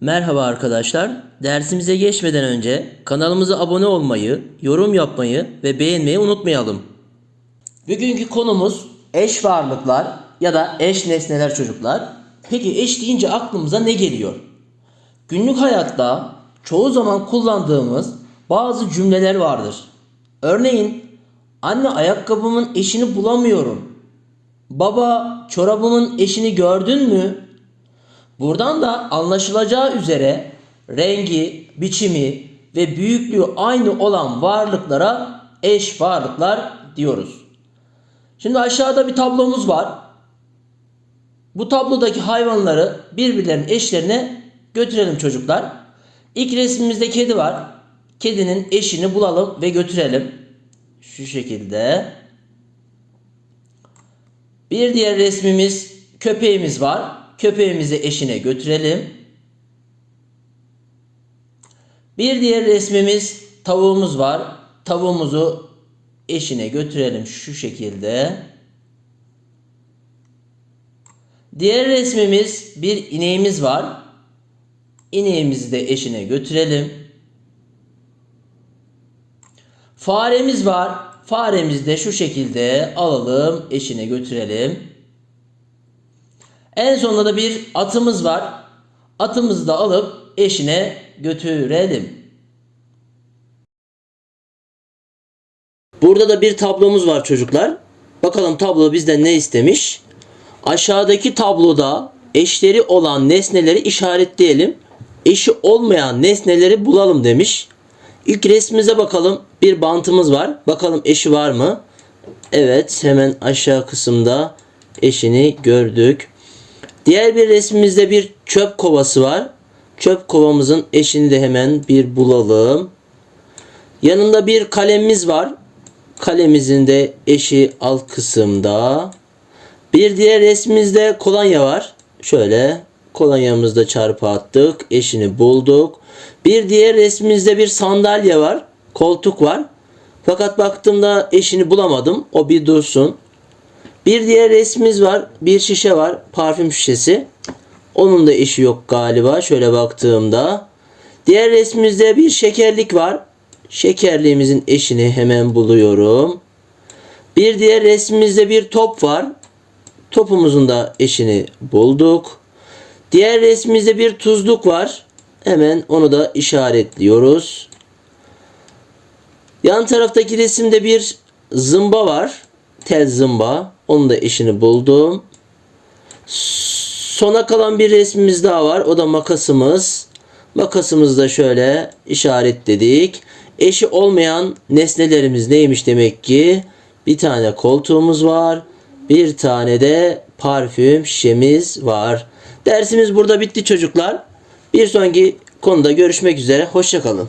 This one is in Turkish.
Merhaba arkadaşlar. Dersimize geçmeden önce kanalımıza abone olmayı, yorum yapmayı ve beğenmeyi unutmayalım. Bugünkü konumuz eş varlıklar ya da eş nesneler çocuklar. Peki eş deyince aklımıza ne geliyor? Günlük hayatta çoğu zaman kullandığımız bazı cümleler vardır. Örneğin anne ayakkabımın eşini bulamıyorum. Baba çorabımın eşini gördün mü? Buradan da anlaşılacağı üzere rengi, biçimi ve büyüklüğü aynı olan varlıklara eş varlıklar diyoruz. Şimdi aşağıda bir tablomuz var. Bu tablodaki hayvanları birbirlerinin eşlerine götürelim çocuklar. İlk resmimizde kedi var. Kedinin eşini bulalım ve götürelim. Şu şekilde. Bir diğer resmimiz köpeğimiz var. Köpeğimizi eşine götürelim. Bir diğer resmimiz tavuğumuz var. Tavuğumuzu eşine götürelim şu şekilde. Diğer resmimiz bir ineğimiz var. İneğimizi de eşine götürelim. Faremiz var. Faremizi de şu şekilde alalım, eşine götürelim. En sonunda da bir atımız var. Atımızı da alıp eşine götürelim. Burada da bir tablomuz var çocuklar. Bakalım tablo bizden ne istemiş? Aşağıdaki tabloda eşleri olan nesneleri işaretleyelim. Eşi olmayan nesneleri bulalım demiş. İlk resmimize bakalım. Bir bantımız var. Bakalım eşi var mı? Evet, hemen aşağı kısımda eşini gördük. Diğer bir resmimizde bir çöp kovası var. Çöp kovamızın eşini de hemen bir bulalım. Yanında bir kalemimiz var. Kalemimizin de eşi alt kısımda. Bir diğer resmimizde kolonya var. Şöyle kolonyamızda çarpı attık. Eşini bulduk. Bir diğer resmimizde bir sandalye var. Koltuk var. Fakat baktığımda eşini bulamadım. O bir dursun. Bir diğer resmimiz var. Bir şişe var. Parfüm şişesi. Onun da eşi yok galiba. Şöyle baktığımda. Diğer resmimizde bir şekerlik var. Şekerliğimizin eşini hemen buluyorum. Bir diğer resmimizde bir top var. Topumuzun da eşini bulduk. Diğer resmimizde bir tuzluk var. Hemen onu da işaretliyoruz. Yan taraftaki resimde bir zımba var. Tel zımba. Onun da eşini buldum. Sona kalan bir resmimiz daha var. O da makasımız. Makasımızı da şöyle işaretledik. Eşi olmayan nesnelerimiz neymiş demek ki? Bir tane koltuğumuz var. Bir tane de parfüm şişemiz var. Dersimiz burada bitti çocuklar. Bir sonraki konuda görüşmek üzere. Hoşçakalın.